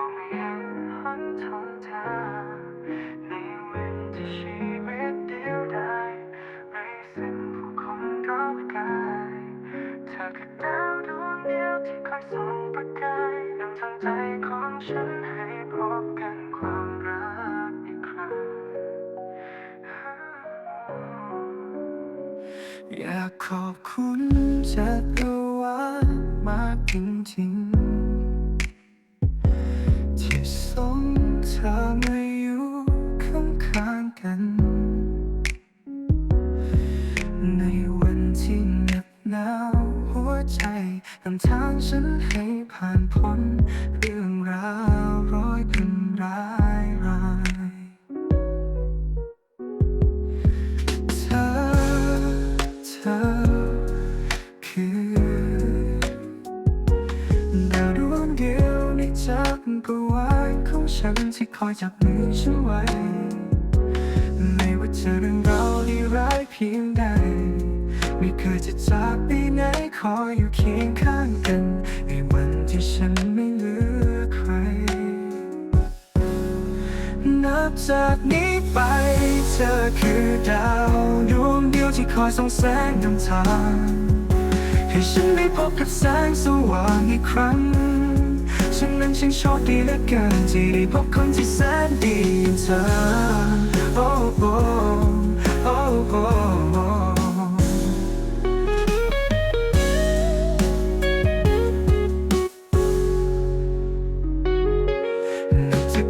องไม่เห็นหนทางทาในวันที่ชีวิตเดียวดายไร้สิ้นผู้คนรอบกายเธอคือดาวดวงเดียวที่คอยส่องประกายนำทางใจของฉันให้พบกันความรักอีกครั้งอยากขอบคุณจักรว มากจริงๆที่ส่งเธอมาอยู่ข้างๆกัน ในวันที่เหน็บหนาวหัวใจนำทางฉันให้ผ่านพ้นเรื่องราวร้อยพันร้าย จักรวาลของฉันที่คอยจับมือฉันไว้ ไม่ว่าเจอเรื่องราวดีร้ายเพียงใด ไม่เคยจะจากไปไหนคอยอยู่เคียงข้างกันในวันที่ฉันไม่เหลือใคร นับจากนี้ไปเธอคือดาวดวงเดียวที่คอยส่องแสงนำทาง ให้ฉันได้พบกับแสงสว่างอีกครั้ง ฉันนั้นช่างโชคดีเหลือเกินที่ได้พบคนที่แสนดีอย่างเธอ โอ้โอ้โอ้โอ้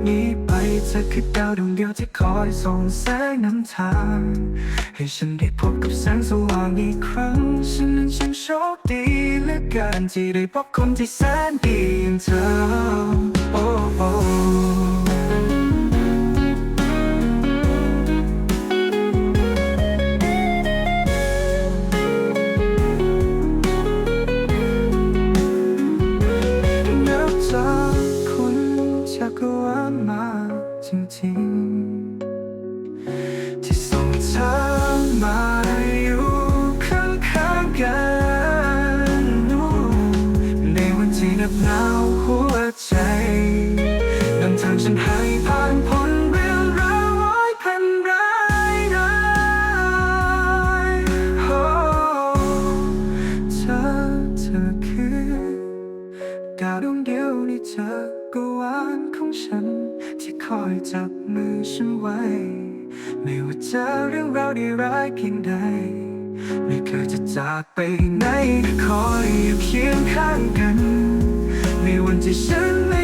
นี้ไปเธอคือดาวดวงเดียวที่คอยส่องแสงนำทาง ให้ฉันได้พบกับแสงสว่างอีกครั้ง ฉันนั้นช่างโชคดีเหลือเกินที่ได้พบคนที่แสนดี เธอโอ้โอ้นับจากคุณจากรวาลมาจริงๆ บหนาวหัวใจนำทางฉันให้ผ่านพ้นเรื่องราวร้อยพันร้ายร้ายโอ้เธอเธอคือดาวดวงเดียวในจักรวาลของฉัน ที่คอยจับมือฉันไว้ ไม่ว่าเจอเรื่องราวดีร้ายเพียงใดไม่เคยจะจากไปไหนคอยอยู่เคียงข้างกัน ในวันที่ฉันไม่